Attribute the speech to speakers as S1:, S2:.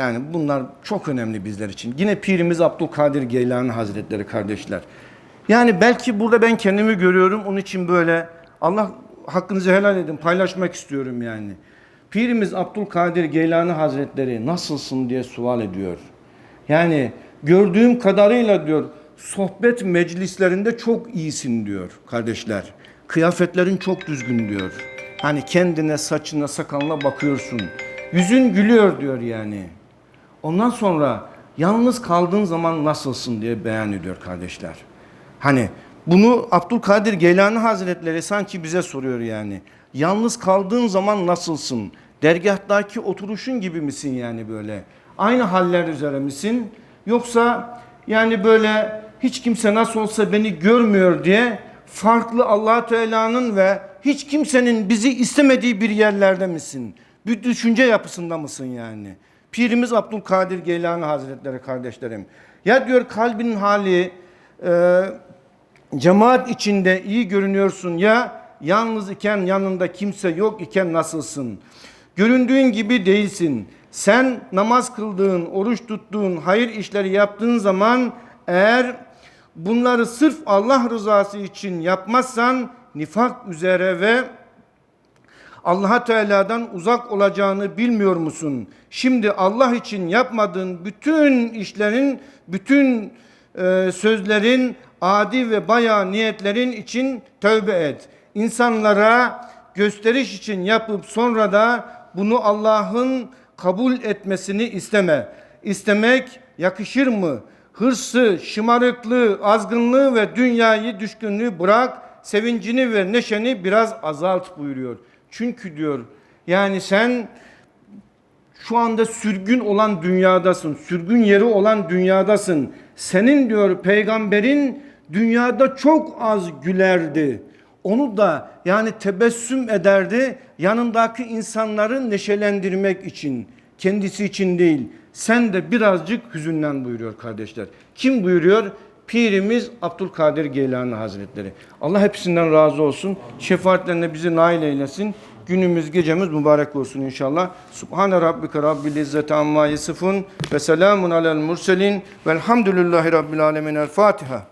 S1: Yani bunlar çok önemli bizler için. Yine Pirimiz Abdülkadir Geylani Hazretleri kardeşler. Yani belki burada ben kendimi görüyorum. Onun için böyle Allah hakkınızı helal edin paylaşmak istiyorum yani. Pirimiz Abdülkadir Geylani Hazretleri nasılsın diye sual ediyor. Yani gördüğüm kadarıyla diyor sohbet meclislerinde çok iyisin diyor kardeşler. Kıyafetlerin çok düzgün diyor. Hani kendine, saçına, sakalına bakıyorsun. Yüzün gülüyor diyor yani. Ondan sonra yalnız kaldığın zaman nasılsın diye beyan ediyor kardeşler. Hani bunu Abdülkadir Geylani Hazretleri sanki bize soruyor yani. Yalnız kaldığın zaman nasılsın? Dergahtaki oturuşun gibi misin yani böyle? Aynı haller üzere misin? Yoksa yani böyle hiç kimse nasıl olsa beni görmüyor diye farklı allah Teala'nın ve hiç kimsenin bizi istemediği bir yerlerde misin? Bir düşünce yapısında mısın yani? Pirimiz Abdülkadir Geylani Hazretleri kardeşlerim. Ya diyor kalbin hali e, cemaat içinde iyi görünüyorsun ya yalnız iken yanında kimse yok iken nasılsın? Göründüğün gibi değilsin. Sen namaz kıldığın, oruç tuttuğun, hayır işleri yaptığın zaman eğer bunları sırf Allah rızası için yapmazsan nifak üzere ve Allah Teala'dan uzak olacağını bilmiyor musun? Şimdi Allah için yapmadığın bütün işlerin, bütün e, sözlerin, adi ve bayağı niyetlerin için tövbe et. İnsanlara gösteriş için yapıp sonra da bunu Allah'ın kabul etmesini isteme. İstemek yakışır mı? Hırsı, şımarıklığı, azgınlığı ve dünyayı düşkünlüğü bırak, sevincini ve neşeni biraz azalt buyuruyor. Çünkü diyor yani sen şu anda sürgün olan dünyadasın. Sürgün yeri olan dünyadasın. Senin diyor peygamberin dünyada çok az gülerdi. Onu da yani tebessüm ederdi yanındaki insanları neşelendirmek için. Kendisi için değil. Sen de birazcık hüzünlen buyuruyor kardeşler. Kim buyuruyor? Pirimiz Abdülkadir Geylani Hazretleri. Allah hepsinden razı olsun. Şefaatlerine bizi nail eylesin. Günümüz gecemiz mübarek olsun inşallah. Subhane rabbike rabbil izzeti amma yasifun ve selamun alel murselin velhamdülillahi rabbil alemin. El Fatiha.